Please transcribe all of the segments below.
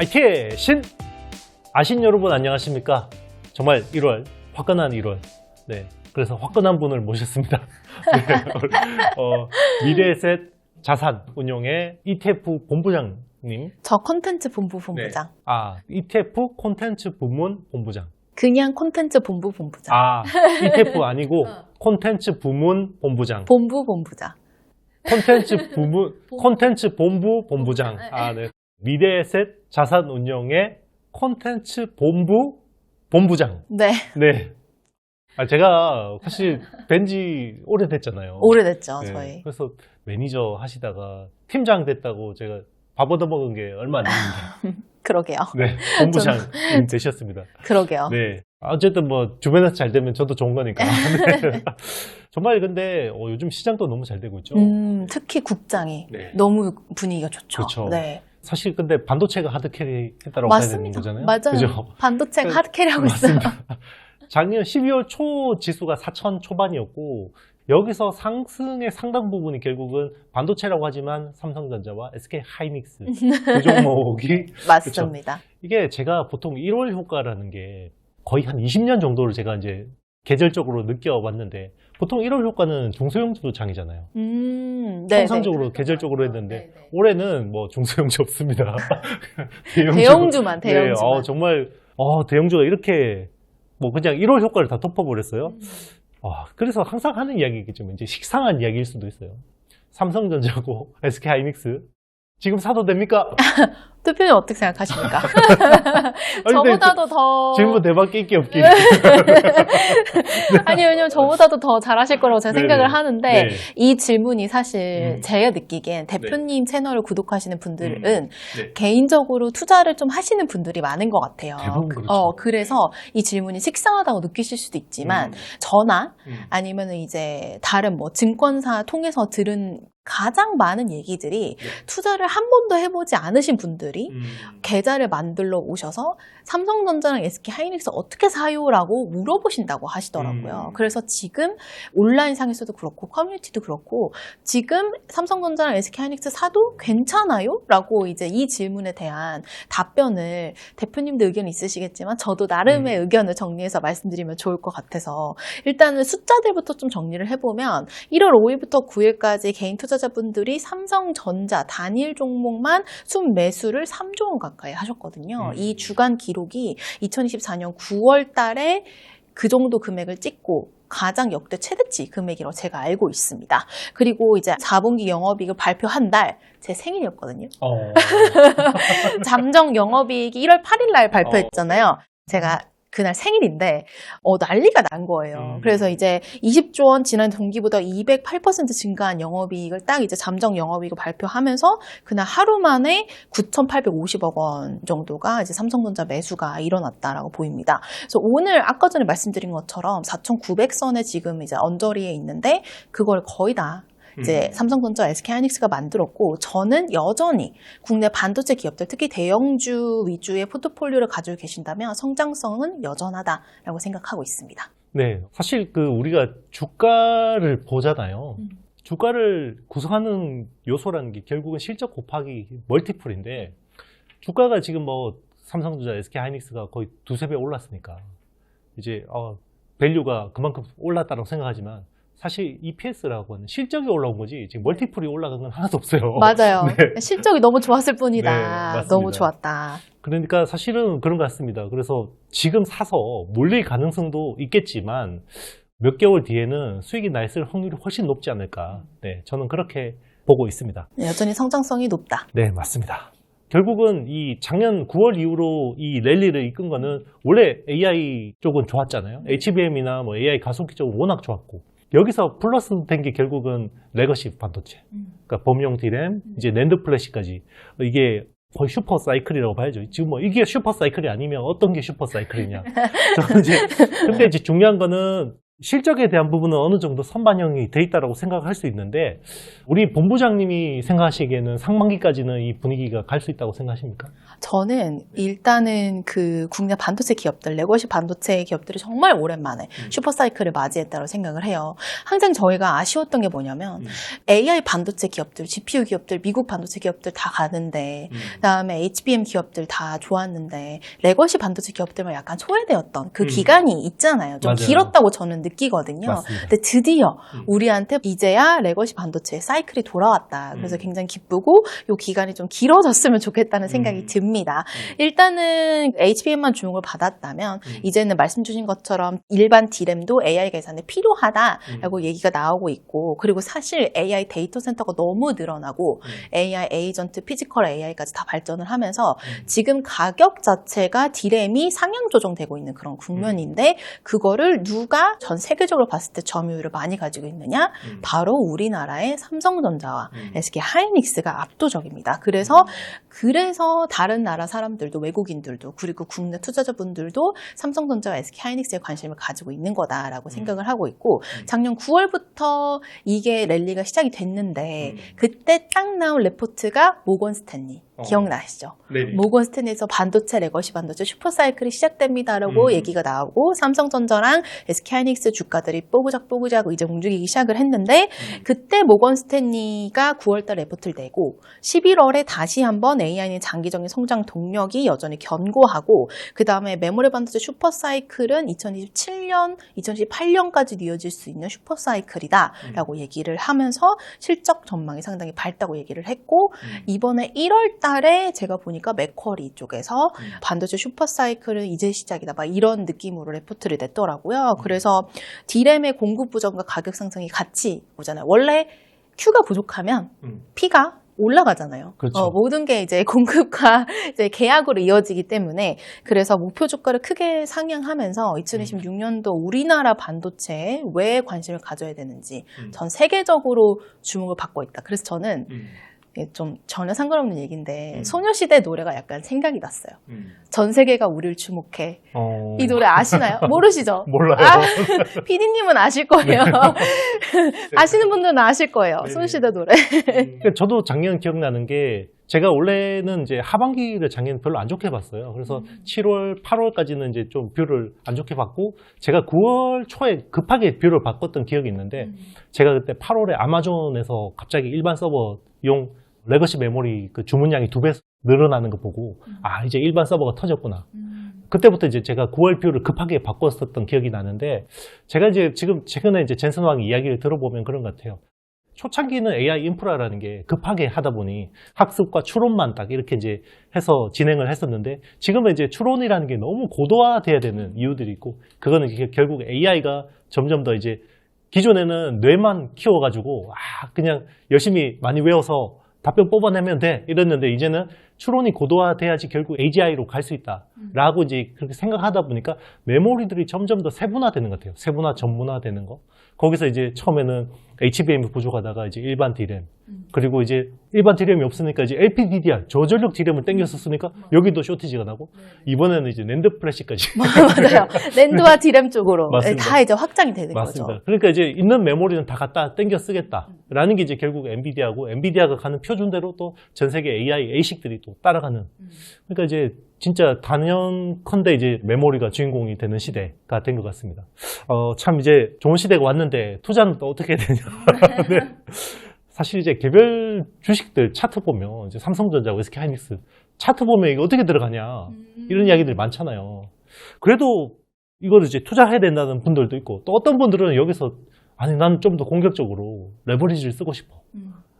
IT의 신! 아신 여러분 안녕하십니까? 정말 1월, 화끈한 1월. 네. 그래서 화끈한 분을 모셨습니다. 네, 어, 미래셋 자산 운용의 ETF 본부장님. 저 콘텐츠 본부 본부장. 아, ETF 콘텐츠 부문 본부장. 그냥 콘텐츠 본부 본부장. 아, ETF 아니고 콘텐츠 부문 본부장. 본부 본부장. 콘텐츠 부문, 콘텐츠 본부 본부장. 아, 네. 미래셋 자산 운용의 콘텐츠 본부 본부장. 네. 네. 아, 제가 사실 뵌지 오래됐잖아요. 오래됐죠, 네, 저희. 그래서 매니저 하시다가 팀장 됐다고 제가 밥 얻어먹은 게 얼마 안 됩니다. 그러게요. 네. 본부장 되셨습니다. 그러게요. 네. 어쨌든 뭐 주변에서 잘 되면 저도 좋은 거니까. 네. 정말 근데 어, 요즘 시장도 너무 잘 되고 있죠. 음, 특히 국장이 네. 너무 분위기가 좋죠. 그렇죠. 네. 사실 근데 반도체가 하드캐리 했다고 봐야 되는. 거잖아요. 맞아요. 그죠? 반도체가 그- 하드캐리하고 있어요. 작년 12월 초 지수가 4천 초반이었고 여기서 상승의 상당 부분이 결국은 반도체라고 하지만 삼성전자와 SK 하이닉스 그 종목이 맞습니다. 이게 제가 보통 1월 효과라는 게 거의 한 20년 정도를 제가 이제 계절적으로 느껴왔는데 보통 1월 효과는 중소형주 장이잖아요. 음, 네. 통상적으로 계절적으로 했는데 올해는 뭐 중소형주 없습니다. 대형주. 대형주만, 네. 어, 정말 어, 대형주가 이렇게 뭐 그냥 1월 효과를 다 덮어버렸어요. 음. 와, 그래서 항상 하는 이야기겠지만 이제 식상한 이야기일 수도 있어요. 삼성전자고 SK 하이닉스 지금 사도 됩니까? 대표님 어떻게 생각하십니까? 저보다도 더. 질문 대박 낄게 없기. 아니, 왜냐면 저보다도 더 잘하실 거라고 제가 네네. 생각을 하는데, 네. 이 질문이 사실 음. 제가 느끼기엔 대표님 채널을 구독하시는 분들은 네. 개인적으로 투자를 좀 하시는 분들이 많은 것 같아요. 대부분 그렇죠. 어, 그래서 이 질문이 식상하다고 느끼실 수도 있지만, 저나 음. 아니면 이제 다른 뭐 증권사 통해서 들은 가장 많은 얘기들이 네. 투자를 한 번도 해보지 않으신 분들 이 음. 계좌를 만들러 오셔서 삼성전자랑 SK 하이닉스 어떻게 사요라고 물어보신다고 하시더라고요. 음. 그래서 지금 온라인 상에서도 그렇고 커뮤니티도 그렇고 지금 삼성전자랑 SK 하이닉스 사도 괜찮아요? 라고 이제 이 질문에 대한 답변을 대표님도 의견이 있으시겠지만 저도 나름의 음. 의견을 정리해서 말씀드리면 좋을 것 같아서 일단은 숫자들부터 좀 정리를 해보면 1월 5일부터 9일까지 개인 투자자분들이 삼성전자 단일 종목만 순매수를 3조 원 가까이 하셨거든요. 음. 이 주간 기록이 2024년 9월 달에 그 정도 금액을 찍고 가장 역대 최대치 금액이라고 제가 알고 있습니다. 그리고 이제 4분기 영업이익을 발표한 날 제 생일이었거든요. 어. 잠정 영업이익이 1월 8일 날 발표했잖아요. 제가 그날 생일인데 어 난리가 난 거예요. 음. 그래서 이제 20조 원 지난 동기보다 208% 증가한 영업이익을 딱 이제 잠정 영업이익을 발표하면서 그날 하루 만에 9,850억 원 정도가 이제 삼성전자 매수가 일어났다라고 보입니다. 그래서 오늘 아까 전에 말씀드린 것처럼 4,900선에 지금 이제 언저리에 있는데 그걸 거의 다 이제 음. 삼성전자, SK 하이닉스가 만들었고 저는 여전히 국내 반도체 기업들 특히 대형주 위주의 포트폴리오를 가지고 계신다면 성장성은 여전하다라고 생각하고 있습니다. 네, 사실 그 우리가 주가를 보잖아요. 음. 주가를 구성하는 요소라는 게 결국은 실적 곱하기 멀티플인데 주가가 지금 뭐 삼성전자, SK 하이닉스가 거의 두세 배 올랐으니까 이제 어, 밸류가 그만큼 올랐다고 생각하지만 사실 EPS라고 하는 실적이 올라온 거지 지금 멀티플이 올라간 건 하나도 없어요. 맞아요. 네. 실적이 너무 좋았을 네, 뿐이다. 맞습니다. 너무 좋았다. 그러니까 사실은 그런 것 같습니다. 그래서 지금 사서 몰릴 가능성도 있겠지만 몇 개월 뒤에는 수익이 나 있을 확률이 훨씬 높지 않을까. 네, 저는 그렇게 보고 있습니다. 여전히 성장성이 높다. 네, 맞습니다. 결국은 이 작년 9월 이후로 이 랠리를 이끈 거는 원래 AI 쪽은 좋았잖아요. HBM이나 뭐 AI 가속기 쪽은 워낙 좋았고 여기서 플러스 된 게 결국은 레거시 반도체. 그러니까 범용 디램, 이제 낸드 플래시까지 이게 거의 슈퍼 사이클이라고 봐야죠. 지금 뭐 이게 슈퍼 사이클이 아니면 어떤 게 슈퍼 사이클이냐. 저는 이제 근데 이제 중요한 거는 실적에 대한 부분은 어느 정도 선반영이 돼 있다라고 생각할 수 있는데 우리 본부장님이 생각하시기에는 상반기까지는 이 분위기가 갈 수 있다고 생각하십니까? 저는 일단은 그 국내 반도체 기업들, 레거시 반도체 기업들이 정말 오랜만에 음. 슈퍼사이클을 맞이했다고 생각을 해요. 항상 저희가 아쉬웠던 게 뭐냐면 음. AI 반도체 기업들, GPU 기업들, 미국 반도체 기업들 다 가는데 음. 그다음에 HBM 기업들 다 좋았는데 레거시 반도체 기업들만 약간 소외되었던 그 음. 기간이 있잖아요. 좀 맞아요. 길었다고 저는 느끼거든요. 맞습니다. 근데 드디어 음. 우리한테 이제야 레거시 반도체의 사이클이 돌아왔다. 그래서 음. 굉장히 기쁘고 이 기간이 좀 길어졌으면 좋겠다는 생각이 음. 듭니다. 일단은 HBM만 주목을 받았다면 음. 이제는 말씀 주신 것처럼 일반 D램도 AI 계산에 필요하다라고 얘기가 나오고 있고 그리고 사실 AI 데이터 센터가 너무 늘어나고 음. AI 에이전트, 피지컬 AI까지 다 발전을 하면서 음. 지금 가격 자체가 D램이 상향 조정되고 있는 그런 국면인데 그거를 누가 전 세계적으로 봤을 때 점유율을 많이 가지고 있느냐? 음. 바로 우리나라의 삼성전자와 음. SK 하이닉스가 압도적입니다. 그래서 그래서 다른 나라 사람들도 외국인들도 그리고 국내 투자자분들도 삼성전자와 SK 하이닉스에 관심을 가지고 있는 거다라고 음. 생각을 하고 있고 작년 9월부터 이게 랠리가 시작이 됐는데 음. 그때 딱 나온 레포트가 모건 스탠리 어. 기억나시죠? 네. 모건 스탠리에서 반도체 레거시 반도체 슈퍼사이클이 시작됩니다라고 음. 얘기가 나오고 삼성전자랑 SK하이닉스 주가들이 뽀그작 뽀그작 이제 움직이기 시작을 했는데 음. 그때 모건 스탠리가 9월달 레포트를 내고 11월에 다시 한번 AI는 장기적인 성장 동력이 여전히 견고하고 그 다음에 메모리 반도체 슈퍼사이클은 2027년, 2018년까지 이어질 수 있는 슈퍼사이클이다라고 음. 얘기를 하면서 실적 전망이 상당히 밝다고 얘기를 했고 음. 이번에 1월 달에 제가 보니까 맥쿼리 쪽에서 음. 반도체 슈퍼사이클은 이제 시작이다. 막 이런 느낌으로 레포트를 냈더라고요. 음. 그래서 D램의 공급 부정과 가격 상승이 같이 오잖아요. 원래 Q가 부족하면 음. P가 올라가잖아요. 그렇죠. 어, 모든 게 이제 공급과 이제 계약으로 이어지기 때문에 그래서 목표 주가를 크게 상향하면서 2026년도 우리나라 반도체에 왜 관심을 가져야 되는지 음. 전 세계적으로 주목을 받고 있다. 그래서 저는 음. 좀 전혀 상관없는 얘기인데 음. 소녀시대 노래가 약간 생각이 났어요. 음. 전 세계가 우리를 주목해. 어. 이 노래 아시나요? 모르시죠? 몰라요. 아, PD님은 아실 거예요. 아시는 분들은 아실 거예요. 네네. 소녀시대 노래. 그러니까 저도 작년 기억나는 게 제가 원래는 이제 하반기를 작년 별로 안 좋게 봤어요. 그래서 7월, 8월까지는 이제 좀 뷰를 안 좋게 봤고 제가 9월 초에 급하게 뷰를 바꿨던 기억이 있는데 제가 그때 8월에 아마존에서 갑자기 일반 서버 용 레거시 메모리 그 주문량이 두 배 늘어나는 거 보고 아 이제 일반 서버가 터졌구나. 그때부터 이제 제가 9월 뷰를 급하게 바꿨었던 기억이 나는데 제가 이제 지금 최근에 이제 젠슨 왕 이야기를 들어보면 그런 것 같아요. 초창기는 AI 인프라라는 게 급하게 하다 보니 학습과 추론만 딱 이렇게 이제 해서 진행을 했었는데 지금은 이제 추론이라는 게 너무 고도화돼야 되는 이유들이 있고 그거는 결국 AI가 점점 더 이제 기존에는 뇌만 키워가지고 아 그냥 열심히 많이 외워서 답변 뽑아내면 돼. 이랬는데 이제는 추론이 고도화돼야지 결국 AGI로 갈 수 있다라고 이제 그렇게 생각하다 보니까 메모리들이 점점 더 세분화되는 것 같아요. 세분화 전문화되는 거. 거기서 이제 처음에는 HBM이 부족하다가 이제 일반 D램 그리고 이제 일반 D램이 없으니까 이제 LPDDR 저전력 D램을 땡겼었으니까 여기도 쇼티지가 나고 이번에는 이제 낸드 플래시까지 맞아요. 랜드와 디램 쪽으로 맞습니다. 다 이제 확장이 되는 맞습니다. 거죠. 그러니까 이제 있는 메모리는 다 갖다 땡겨 쓰겠다라는 게 이제 결국 엔비디아고 엔비디아가 가는 표준대로 또 전 세계 AI ASIC들이 또 따라가는. 그러니까 이제 진짜 단연컨대 이제 메모리가 주인공이 되는 시대가 된 것 같습니다. 어, 참 이제 좋은 시대가 왔는데 투자는 또 어떻게 되냐. 네. 사실 이제 개별 주식들 차트 보면 이제 삼성전자, SK 하이닉스 차트 보면 이거 어떻게 들어가냐 이런 이야기들이 많잖아요. 그래도 이거를 이제 투자해야 된다는 분들도 있고 또 어떤 분들은 여기서 아니 나는 좀 더 공격적으로 레버리지를 쓰고 싶어.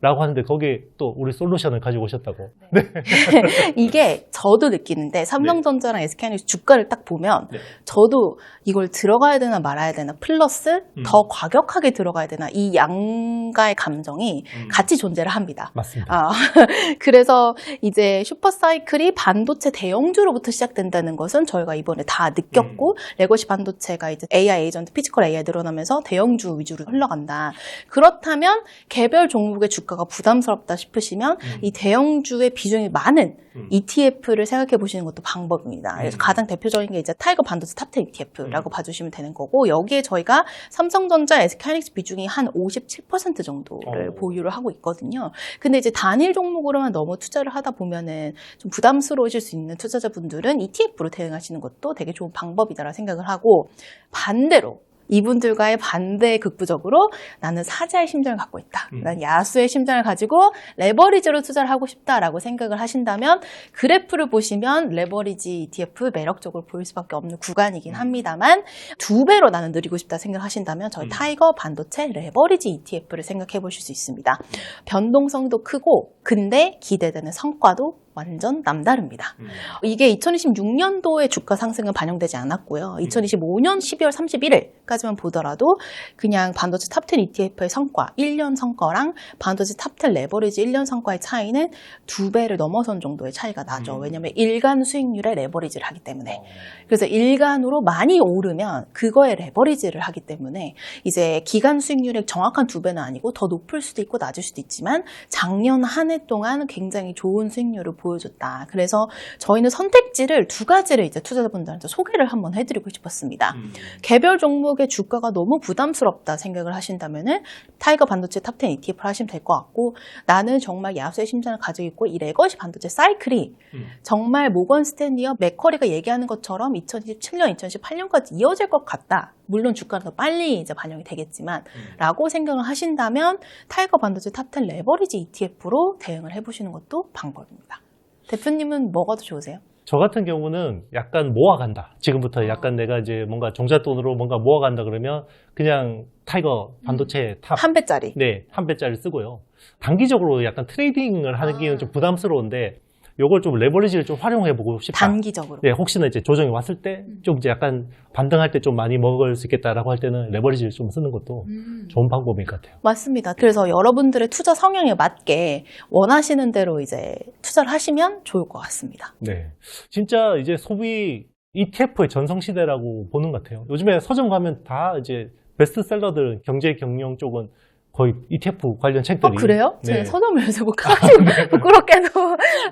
음. 라고 하는데 거기에 또 우리 솔루션을 가지고 오셨다고. 이게 저도 느끼는데 삼성전자랑 SK하이닉스 주가를 딱 보면 네. 저도 이걸 들어가야 되나 말아야 되나 플러스 음. 더 과격하게 들어가야 되나 이 양가의 감정이 음. 같이 존재를 합니다. 맞습니다. 아, 그래서 이제 슈퍼사이클이 반도체 대형주로부터 시작된다는 것은 저희가 이번에 다 느꼈고, 레거시 반도체가 이제 AI 에이전트, 피지컬 AI 늘어나면서 대형주 위주로 흘러간다. 그렇다면 개별 종목의 주가 주가가 부담스럽다 싶으시면 음. 이 대형주의 비중이 많은 음. ETF를 생각해 보시는 것도 방법입니다. 그래서 음. 가장 대표적인 게 이제 타이거 반도체 탑10 ETF라고 음. 봐주시면 되는 거고 여기에 저희가 삼성전자, SK하이닉스 비중이 한 57% 정도를 어. 보유를 하고 있거든요. 근데 이제 단일 종목으로만 너무 투자를 하다 보면은 좀 부담스러우실 수 있는 투자자분들은 ETF로 대응하시는 것도 되게 좋은 방법이다라 생각을 하고 반대로 이분들과의 반대 극부적으로 나는 사자의 심장을 갖고 있다. 음. 난 야수의 심장을 가지고 레버리지로 투자를 하고 싶다라고 생각을 하신다면 그래프를 보시면 레버리지 ETF 매력적으로 보일 수밖에 없는 구간이긴 음. 합니다만 두 배로 나는 누리고 싶다 생각하신다면 저희 음. 타이거 반도체 레버리지 ETF를 생각해 보실 수 있습니다. 변동성도 크고 근데 기대되는 성과도 완전 남다릅니다. 음. 이게 2026년도에 주가 상승은 반영되지 않았고요. 2025년 12월 31일까지만 보더라도 그냥 반도체 탑10 ETF의 성과, 1년 성과랑 반도체 탑10 레버리지 1년 성과의 차이는 두 배를 넘어선 정도의 차이가 나죠. 음. 왜냐하면 일간 수익률에 레버리지를 하기 때문에. 어. 그래서 일간으로 많이 오르면 그거에 레버리지를 하기 때문에 이제 기간 수익률이 정확한 두 배는 아니고 더 높을 수도 있고 낮을 수도 있지만 작년 한 해 동안 굉장히 좋은 수익률을 보여 줬다. 그래서 저희는 선택지를 두 가지를 이제 투자자분들한테 소개를 한번 해드리고 싶었습니다. 음. 개별 종목의 주가가 너무 부담스럽다 생각을 하신다면은 타이거 반도체 탑10 ETF를 하시면 될 것 같고 나는 정말 야수의 심장을 가지고 있고 이 레거시 반도체 사이클이 음. 정말 모건 스탠리와 맥커리가 얘기하는 것처럼 2017년, 2018년까지 이어질 것 같다. 물론 주가는 더 빨리 이제 반영이 되겠지만 음. 라고 생각을 하신다면 타이거 반도체 탑10 레버리지 ETF로 대응을 해보시는 것도 방법입니다. 대표님은 뭐가 더 좋으세요? 저 같은 경우는 약간 모아간다. 지금부터 약간 내가 이제 뭔가 종잣돈으로 뭔가 모아간다 그러면 그냥 타이거 반도체 탑 한 배짜리. 네, 한 배짜리 쓰고요. 단기적으로 약간 트레이딩을 하기는 아. 좀 부담스러운데 요걸 좀 레버리지를 좀 활용해 보고 싶다. 단기적으로. 네, 혹시나 이제 조정이 왔을 때 좀 이제 약간 반등할 때 좀 많이 먹을 수 있겠다라고 할 때는 레버리지를 좀 쓰는 것도 좋은 방법인 것 같아요. 맞습니다. 그래서 여러분들의 투자 성향에 맞게 원하시는 대로 이제 투자를 하시면 좋을 것 같습니다. 네. 진짜 이제 소비 ETF의 전성시대라고 보는 것 같아요. 요즘에 서점 가면 다 이제 베스트셀러들 경제 경영 쪽은 거의 ETF 관련 책들이. 어, 그래요? 네. 제가 서점을 요새 못 가가지고 부끄럽게도.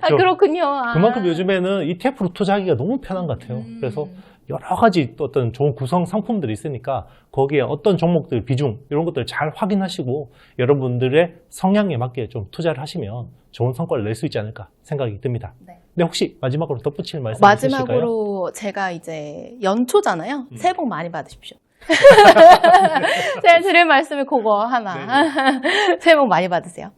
아, 저- 그렇군요. 아. 그만큼 요즘에는 ETF로 투자하기가 너무 편한 것 같아요. 음. 그래서 여러 가지 또 어떤 좋은 구성 상품들이 있으니까 거기에 어떤 종목들 비중 이런 것들 잘 확인하시고 여러분들의 성향에 맞게 좀 투자를 하시면 좋은 성과를 낼 수 있지 않을까 생각이 듭니다. 네. 근데 혹시 마지막으로 덧붙일 말씀 있으실까요? 마지막으로 제가 이제 연초잖아요. 음. 새해 복 많이 받으십시오. 제가 드릴 말씀이 그거 하나. 새해 복 많이 받으세요.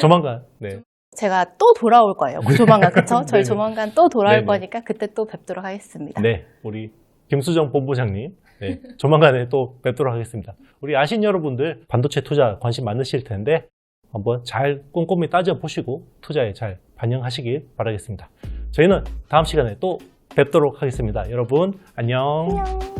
조만간 네. 제가 또 돌아올 거예요. 조만간 그쵸? 저희 네네. 조만간 또 돌아올 네네. 거니까 그때 또 뵙도록 하겠습니다. 네, 우리 김수정 본부장님, 네, 조만간에 또 뵙도록 하겠습니다. 우리 아신 여러분들 반도체 투자 관심 많으실 텐데 한번 잘 꼼꼼히 따져 보시고 투자에 잘 반영하시길 바라겠습니다. 저희는 다음 시간에 또 뵙도록 하겠습니다. 여러분 안녕. 안녕.